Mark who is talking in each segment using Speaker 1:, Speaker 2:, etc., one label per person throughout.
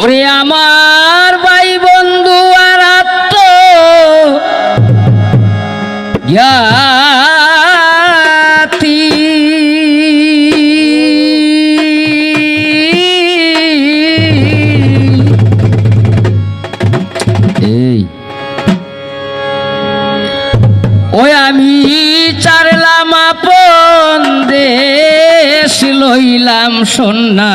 Speaker 1: ওরে আমার চারলাম আপন দেশ লইলাম সন্না।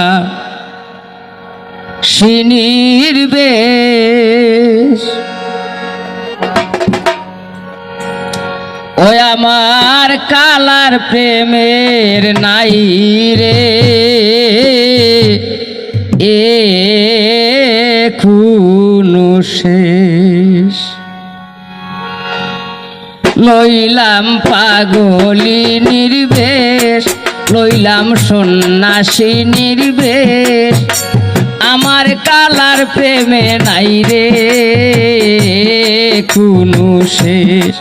Speaker 1: সিনির বেশ। ওই আমার কালার প্রেমের নাই রে। এ খুনু শেষ লইলাম পাগলি নির্বেশ, লইলাম সন্ন্যাসী নির্বেশ। আমার কালার প্রেমে নাই রে, কোনো শেষ।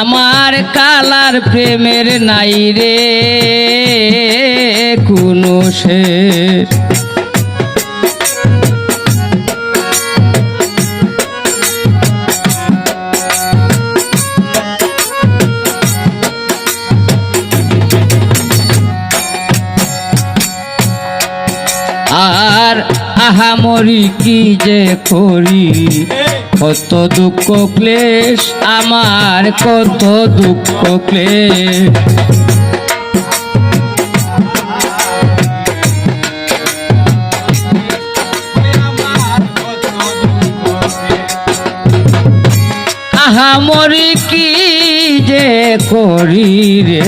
Speaker 1: আমার কালার প্রেমের নাই রে, কোনো শেষ। আহামরি কি যে করি? কত দুঃখ ক্লেশ, আমার কত দুঃখ ক্লেশ। আহামরি কি যে করি রে?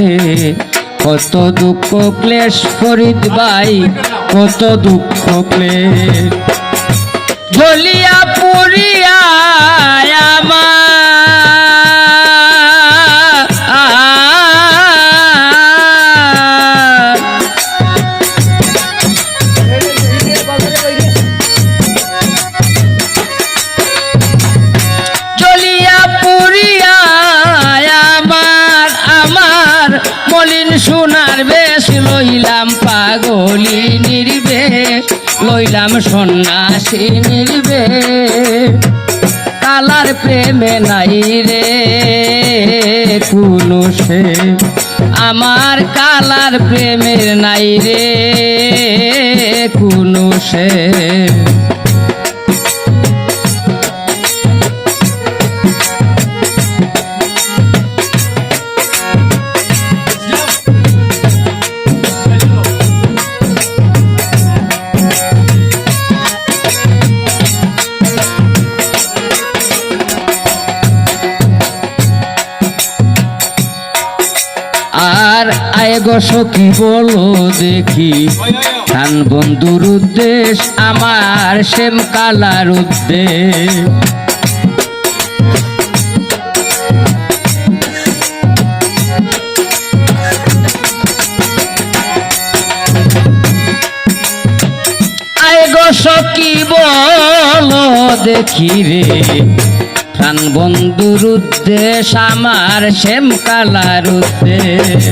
Speaker 1: কত দুঃখ ক্লেশ, ফরিদ ভাই কত দুঃখ ক্লেশ জ্বলিয়া পুরিয়া মলিন সোনার বেশ লইলাম পাগলি নির্বেশ, লইলাম সন্ন্যাসী নির্বেশ। কালার প্রেমে নাই রে কোনো সে, আমার কালার প্রেমের নাই রে কোনো সে। গো সখী, বলো দেখি। প্রাণ বন্ধুর উদ্দেশ, আমার শ্যাম কালার উদ্দেশ। সখী, বলো দেখি রে। প্রাণ বন্ধুর উদ্দেশ, আমার শ্যাম কালার উদ্দেশ।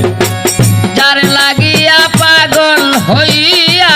Speaker 1: যার লাগিয়া পাগল হইয়া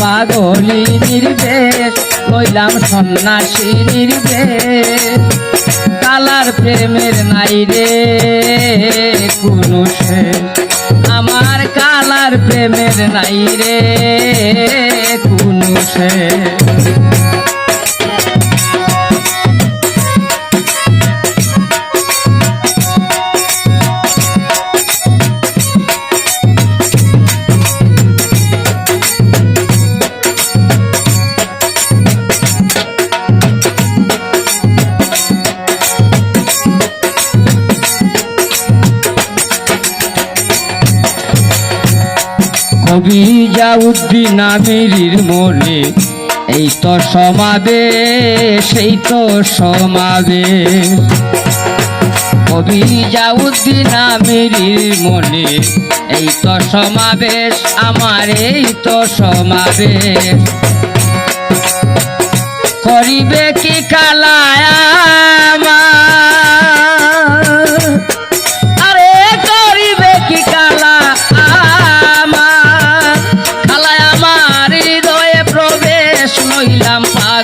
Speaker 1: পাগলি নির্বেশ কইলাম সন্ন্যাসী নির্বেশ কালার প্রেমের নাই রে, কোনো আমার কালার প্রেমের নাই রে, কোনো শেষ। কবি জাউদ্দিন আমিরির মনে, এই তো সমাবেশ এই তো সমাবেশ কবি জাউদ্দিন আমিরির মনে, এই তো সমাবেশ আমার এই তো সমাবেশ করিবে কি কালায়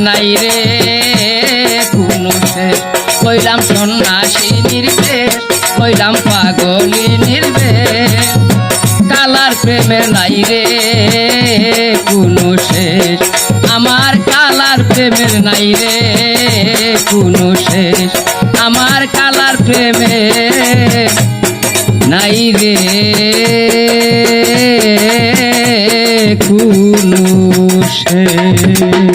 Speaker 1: নাই রে, কোনো শেষ কইলাম সন্ন্যাসী নির্বেশ কইলাম পাগলি নির্বেশ কালার প্রেমের নাই রে, কোনো শেষ। আমার কালার প্রেমের নাই রে, কোনো আমার কালার প্রেমের নাই রে, কোনো শেষ।